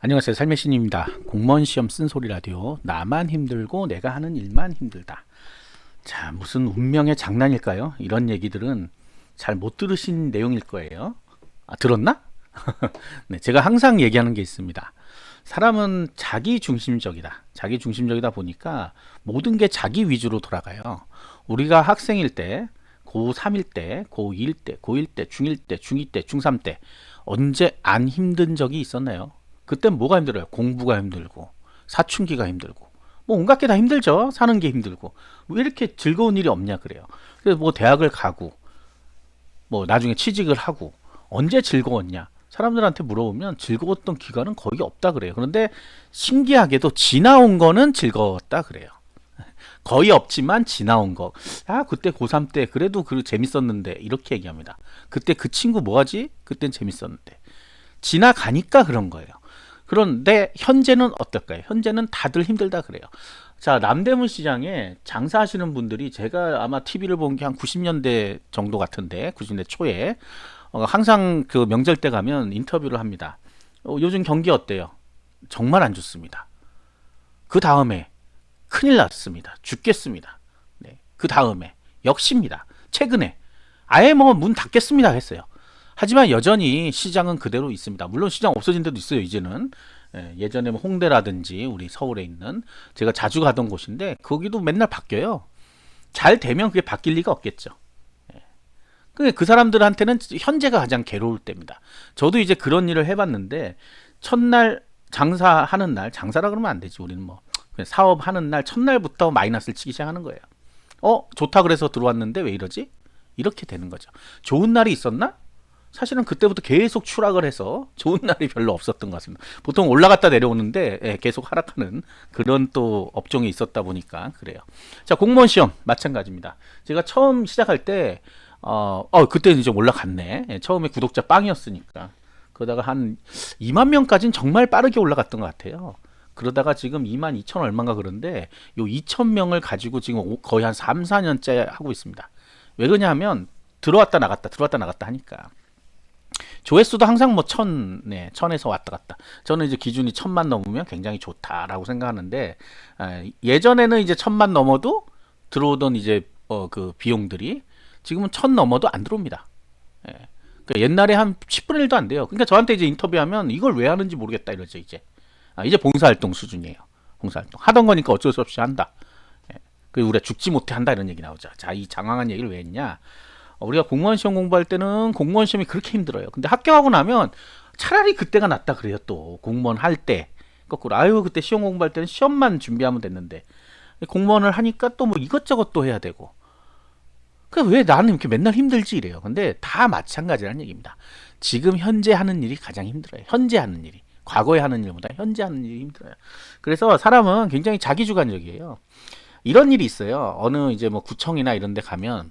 안녕하세요. 삶의 신입니다. 공무원 시험 쓴소리 라디오. 나만 힘들고 내가 하는 일만 힘들다. 자, 무슨 운명의 장난일까요? 이런 얘기들은 잘 못 들으신 내용일 거예요. 아, 들었나? 네, 제가 항상 얘기하는 게 있습니다. 사람은 자기 중심적이다. 자기 중심적이다 보니까 모든 게 자기 위주로 돌아가요. 우리가 학생일 때, 고3일 때, 고2일 때, 고1 때, 중1 때, 중2 때, 중3 때 언제 안 힘든 적이 있었나요? 그땐 뭐가 힘들어요? 공부가 힘들고 사춘기가 힘들고 뭐 온갖 게 다 힘들죠. 사는 게 힘들고 왜 이렇게 즐거운 일이 없냐 그래요. 그래서 뭐 대학을 가고 뭐 나중에 취직을 하고 언제 즐거웠냐? 사람들한테 물어보면 즐거웠던 기간은 거의 없다 그래요. 그런데 신기하게도 지나온 거는 즐거웠다 그래요. 거의 없지만 지나온 거. 아, 그때 고3 때 그래도 그 재밌었는데 이렇게 얘기합니다. 그때 그 친구 뭐하지? 그땐 재밌었는데. 지나가니까 그런 거예요. 그런데 현재는 어떨까요? 현재는 다들 힘들다 그래요. 자, 남대문 시장에 장사하시는 분들이 제가 아마 TV를 본 게 한 90년대 정도 같은데, 90년대 초에 어, 항상 그 명절 때 가면 인터뷰를 합니다. 어, 요즘 경기 어때요? 정말 안 좋습니다. 그 다음에 큰일 났습니다. 죽겠습니다. 네. 그 다음에 역시입니다. 최근에 아예 뭐 문 닫겠습니다 했어요. 하지만 여전히 시장은 그대로 있습니다. 물론 시장 없어진 데도 있어요. 이제는 예, 예전에 뭐 홍대라든지 우리 서울에 있는 제가 자주 가던 곳인데 거기도 맨날 바뀌어요. 잘 되면 그게 바뀔 리가 없겠죠. 예. 그- 그 사람들한테는 현재가 가장 괴로울 때입니다. 저도 이제 그런 일을 해봤는데 첫날 장사하는 날 장사라 그러면 안 되지. 우리는 뭐 사업하는 날 첫날부터 마이너스를 치기 시작하는 거예요. 어 좋다 그래서 들어왔는데 왜 이러지? 이렇게 되는 거죠. 좋은 날이 있었나? 사실은 그때부터 계속 추락을 해서 좋은 날이 별로 없었던 것 같습니다. 보통 올라갔다 내려오는데 예, 계속 하락하는 그런 또 업종이 있었다 보니까 그래요. 자 공무원 시험 마찬가지입니다. 제가 처음 시작할 때 어, 어 그때는 이제 올라갔네. 예, 처음에 구독자 빵이었으니까 그러다가 한 2만 명까지는 정말 빠르게 올라갔던 것 같아요. 그러다가 지금 2만 2천 얼마인가 그런데 요 2천 명을 가지고 지금 오- 거의 한 3, 4년째 하고 있습니다. 왜 그러냐면 들어왔다 나갔다 들어왔다 나갔다 하니까 조회수도 항상 뭐 천, 네, 천에서 왔다 갔다. 저는 이제 기준이 천만 넘으면 굉장히 좋다라고 생각하는데 아, 예전에는 이제 천만 넘어도 들어오던 이제 어, 그 비용들이 지금은 천 넘어도 안 들어옵니다. 예. 그러니까 옛날에 한 10분의 1도 안 돼요. 그러니까 저한테 이제 인터뷰하면 이걸 왜 하는지 모르겠다 이러죠 이제. 아, 이제 봉사활동 수준이에요. 봉사활동 하던 거니까 어쩔 수 없이 한다. 예. 그리고 우리가 죽지 못해 한다 이런 얘기 나오죠. 자, 이 장황한 얘기를 왜 했냐? 어, 우리가 공무원 시험 공부할 때는 공무원 시험이 그렇게 힘들어요. 근데 합격하고 나면 차라리 그때가 낫다 그래요. 또 공무원 할 때. 거꾸로 아유 그때 시험 공부할 때는 시험만 준비하면 됐는데 공무원을 하니까 또 뭐 이것저것 또 해야 되고. 그왜 나는 이렇게 맨날 힘들지 이래요. 근데 다 마찬가지라는 얘기입니다. 지금 현재 하는 일이 가장 힘들어요. 현재 하는 일이. 과거에 하는 일보다 현재 하는 일이 힘들어요. 그래서 사람은 굉장히 자기주관적이에요. 이런 일이 있어요. 어느 이제 뭐 구청이나 이런 데 가면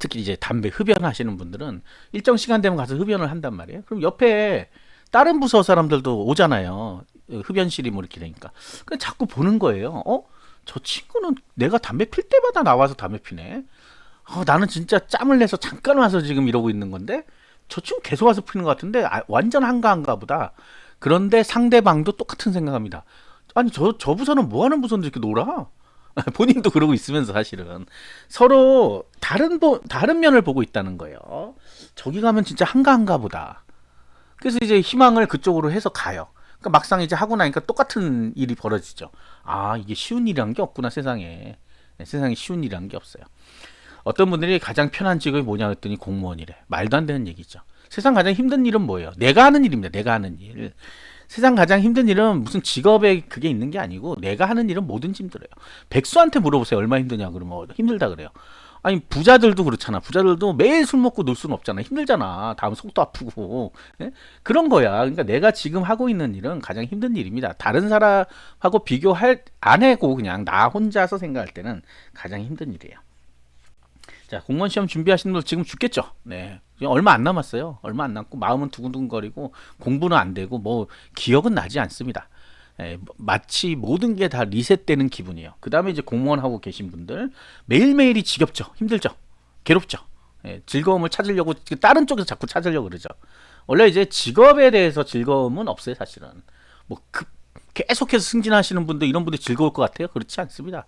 특히 이제 담배 흡연하시는 분들은 일정 시간 되면 가서 흡연을 한단 말이에요. 그럼 옆에 다른 부서 사람들도 오잖아요. 흡연실이 뭐 이렇게 되니까. 그 자꾸 보는 거예요. 어? 저 친구는 내가 담배 필 때마다 나와서 담배 피네. 어, 나는 진짜 짬을 내서 잠깐 와서 지금 이러고 있는 건데 저 친구 계속 와서 피는 것 같은데 아, 완전 한가한가 보다. 그런데 상대방도 똑같은 생각합니다. 아니 저 저 부서는 뭐 하는 부서인데 이렇게 놀아? 본인도 그러고 있으면서 사실은 서로 다른 보, 다른 면을 보고 있다는 거예요. 저기 가면 진짜 한가한가 보다. 그래서 이제 희망을 그쪽으로 해서 가요. 그러니까 막상 이제 하고 나니까 똑같은 일이 벌어지죠. 아 이게 쉬운 일이란 게 없구나 세상에. 네, 세상에 쉬운 일이란 게 없어요. 어떤 분들이 가장 편한 직업이 뭐냐 했더니 공무원이래. 말도 안 되는 얘기죠. 세상 가장 힘든 일은 뭐예요? 내가 하는 일입니다. 내가 하는 일. 세상 가장 힘든 일은 무슨 직업에 그게 있는 게 아니고 내가 하는 일은 뭐든지 힘들어요. 백수한테 물어보세요. 얼마 힘드냐 그러면 힘들다 그래요. 아니 부자들도 그렇잖아. 부자들도 매일 술 먹고 놀 수는 없잖아. 힘들잖아. 다음 속도 아프고 예? 그런 거야. 그러니까 내가 지금 하고 있는 일은 가장 힘든 일입니다. 다른 사람하고 비교할 안 해고 그냥 나 혼자서 생각할 때는 가장 힘든 일이에요. 자, 공무원 시험 준비하시는 분들 지금 죽겠죠? 네. 얼마 안 남았어요. 얼마 안 남고 마음은 두근두근거리고 공부는 안 되고 뭐 기억은 나지 않습니다. 예, 마치 모든 게 다 리셋되는 기분이에요. 그 다음에 이제 공무원 하고 계신 분들 매일매일이 지겹죠. 힘들죠. 괴롭죠. 예, 즐거움을 찾으려고 다른 쪽에서 자꾸 찾으려고 그러죠. 원래 이제 직업에 대해서 즐거움은 없어요, 사실은. 뭐 그, 계속해서 승진하시는 분들 이런 분들 즐거울 것 같아요? 그렇지 않습니다.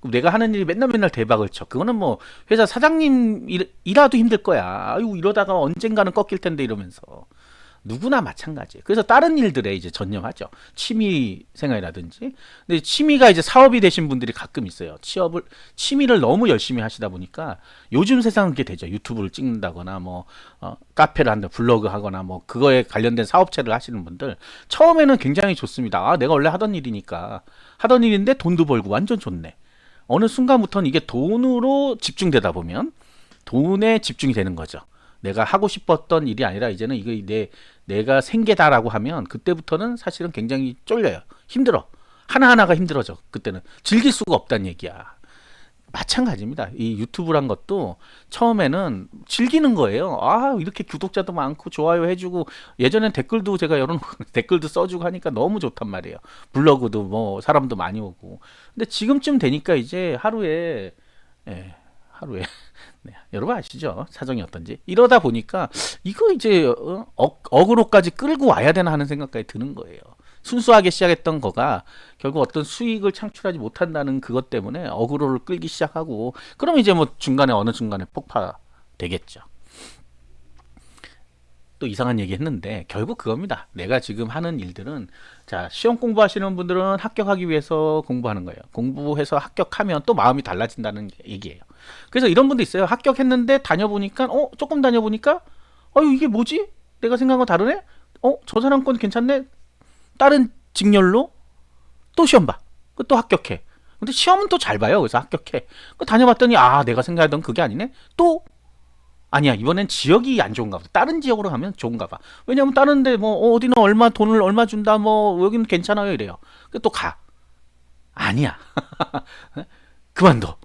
예. 그럼 내가 하는 일이 맨날 맨날 대박을 쳐. 그거는 뭐 회사 사장님 일, 이라도 힘들 거야. 아유 이러다가 언젠가는 꺾일 텐데 이러면서 누구나 마찬가지예요. 그래서 다른 일들에 이제 전념하죠. 취미 생활이라든지. 근데 취미가 이제 사업이 되신 분들이 가끔 있어요. 취업을 취미를 너무 열심히 하시다 보니까 요즘 세상은 그게 되죠. 유튜브를 찍는다거나 뭐 어, 카페를 한다, 블로그 하거나 뭐 그거에 관련된 사업체를 하시는 분들 처음에는 굉장히 좋습니다. 아, 내가 원래 하던 일이니까 하던 일인데 돈도 벌고 완전 좋네. 어느 순간부터는 이게 돈으로 집중되다 보면 돈에 집중이 되는 거죠. 내가 하고 싶었던 일이 아니라 이제는 이거 내 내가 생계다라고 하면 그때부터는 사실은 굉장히 쫄려요. 힘들어. 하나하나가 힘들어져. 그때는 즐길 수가 없다는 얘기야. 마찬가지입니다. 이 유튜브란 것도 처음에는 즐기는 거예요. 아, 이렇게 구독자도 많고 좋아요 해주고 예전엔 댓글도 제가 여러 댓글도 써주고 하니까 너무 좋단 말이에요. 블로그도 뭐 사람도 많이 오고. 근데 지금쯤 되니까 이제 하루에 예, 하루에 네, 여러분 아시죠? 사정이 어떤지. 이러다 보니까 이거 이제 어, 억, 억으로까지 끌고 와야 되나 하는 생각까지 드는 거예요. 순수하게 시작했던 거가 결국 어떤 수익을 창출하지 못한다는 그것 때문에 어그로를 끌기 시작하고 그럼 이제 뭐 중간에 어느 중간에 폭파 되겠죠. 또 이상한 얘기 했는데 결국 그겁니다. 내가 지금 하는 일들은 자 시험 공부하시는 분들은 합격하기 위해서 공부하는 거예요. 공부해서 합격하면 또 마음이 달라진다는 얘기예요. 그래서 이런 분도 있어요. 합격했는데 다녀보니까 어 조금 다녀보니까 어유 이게 뭐지? 내가 생각한 거 다르네? 어 저 사람 건 괜찮네? 다른 직렬로 또 시험 봐. 그또 합격해. 근데 시험은 또 잘 봐요. 그래서 합격해. 그 다녀봤더니 아 내가 생각하던 그게 아니네. 또 아니야. 이번엔 지역이 안 좋은가 보다 다른 지역으로 가면 좋은가 봐. 왜냐면 다른데 뭐 어, 어디는 얼마 돈을 얼마 준다 뭐 여기는 괜찮아요. 이래요. 또 가. 아니야. 그만둬.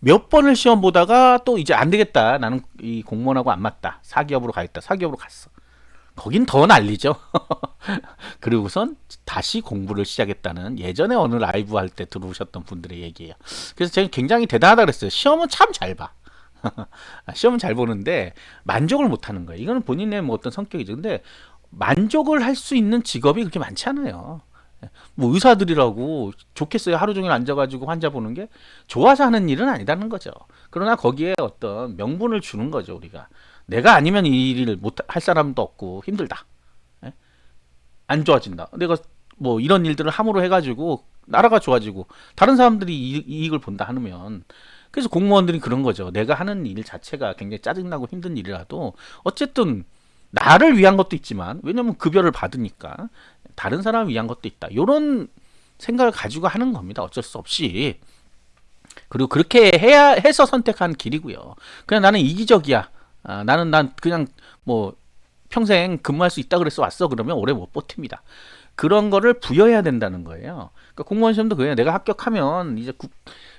몇 번을 시험 보다가 또 이제 안 되겠다. 나는 이 공무원하고 안 맞다. 사기업으로 가겠다. 사기업으로 갔어 거긴 더 난리죠 그리고선 다시 공부를 시작했다는 예전에 어느 라이브 할 때 들어오셨던 분들의 얘기예요 그래서 제가 굉장히 대단하다 그랬어요 시험은 참 잘 봐 시험은 잘 보는데 만족을 못 하는 거예요. 이거는 본인의 뭐 어떤 성격이죠. 근데 만족을 할 수 있는 직업이 그렇게 많지 않아요. 뭐 의사들이라고 좋겠어요. 하루 종일 앉아가지고 환자 보는 게 좋아서 하는 일은 아니라는 거죠. 그러나 거기에 어떤 명분을 주는 거죠. 우리가 내가 아니면 이 일을 못 할 사람도 없고 힘들다. 예? 안 좋아진다. 내가 뭐 이런 일들을 함으로 해가지고 나라가 좋아지고 다른 사람들이 이익 을 본다 하면 그래서 공무원들이 그런 거죠. 내가 하는 일 자체가 굉장히 짜증나고 힘든 일이라도 어쨌든 나를 위한 것도 있지만 왜냐면 급여를 받으니까 다른 사람을 위한 것도 있다. 요런 생각을 가지고 하는 겁니다. 어쩔 수 없이. 그리고 그렇게 해야 해서 선택한 길이고요. 그냥 나는 이기적이야. 아, 나는 난 그냥 뭐 평생 근무할 수 있다 그래서 왔어 그러면 오래 못 버팁니다. 그런 거를 부여해야 된다는 거예요. 그러니까 공무원 시험도 그래요. 내가 합격하면 이제 국,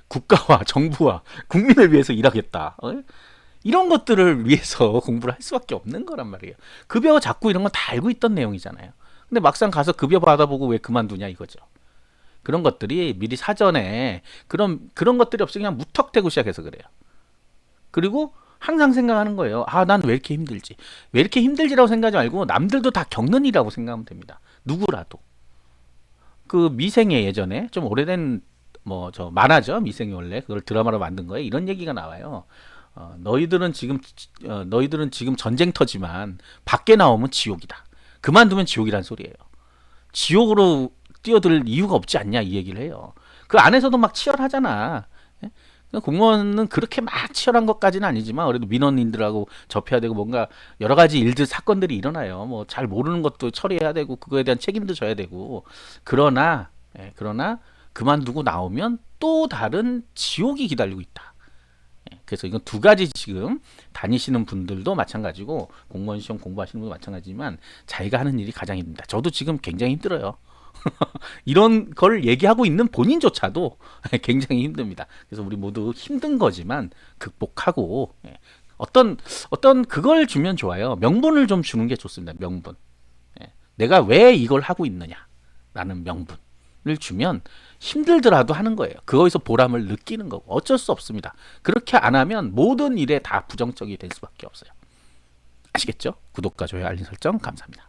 국가와 정부와 국민을 위해서 일하겠다. 어? 이런 것들을 위해서 공부를 할 수밖에 없는 거란 말이에요. 급여 잡고 이런 건 다 알고 있던 내용이잖아요. 근데 막상 가서 급여 받아보고 왜 그만두냐 이거죠. 그런 것들이 미리 사전에 그런 그런 것들이 없이 그냥 무턱대고 시작해서 그래요. 그리고 항상 생각하는 거예요. 아, 난 왜 이렇게 힘들지? 왜 이렇게 힘들지라고 생각하지 말고 남들도 다 겪는 일이라고 생각하면 됩니다. 누구라도. 그 미생의 예전에 좀 오래된 뭐 저 만화죠 미생이 원래 그걸 드라마로 만든 거에 이런 얘기가 나와요. 어, 너희들은 지금 어, 너희들은 지금 전쟁터지만 밖에 나오면 지옥이다. 그만두면 지옥이란 소리예요. 지옥으로 뛰어들 이유가 없지 않냐 이 얘기를 해요. 그 안에서도 막 치열하잖아. 예? 공무원은 그렇게 막 치열한 것까지는 아니지만 그래도 민원인들하고 접해야 되고 뭔가 여러 가지 일들 사건들이 일어나요. 뭐 잘 모르는 것도 처리해야 되고 그거에 대한 책임도 져야 되고 그러나 예, 그러나 그만두고 나오면 또 다른 지옥이 기다리고 있다. 예, 그래서 이건 두 가지 지금 다니시는 분들도 마찬가지고 공무원 시험 공부하시는 분도 마찬가지지만 자기가 하는 일이 가장 힘듭니다. 저도 지금 굉장히 힘들어요. 이런 걸 얘기하고 있는 본인조차도 굉장히 힘듭니다. 그래서 우리 모두 힘든 거지만 극복하고 예, 어떤 어떤 그걸 주면 좋아요. 명분을 좀 주는 게 좋습니다. 명분. 예, 내가 왜 이걸 하고 있느냐라는 명분. 을 주면 힘들더라도 하는 거예요. 그거에서 보람을 느끼는 거고 어쩔 수 없습니다. 그렇게 안 하면 모든 일에 다 부정적이 될 수밖에 없어요. 아시겠죠? 구독과 좋아요 알림 설정 감사합니다.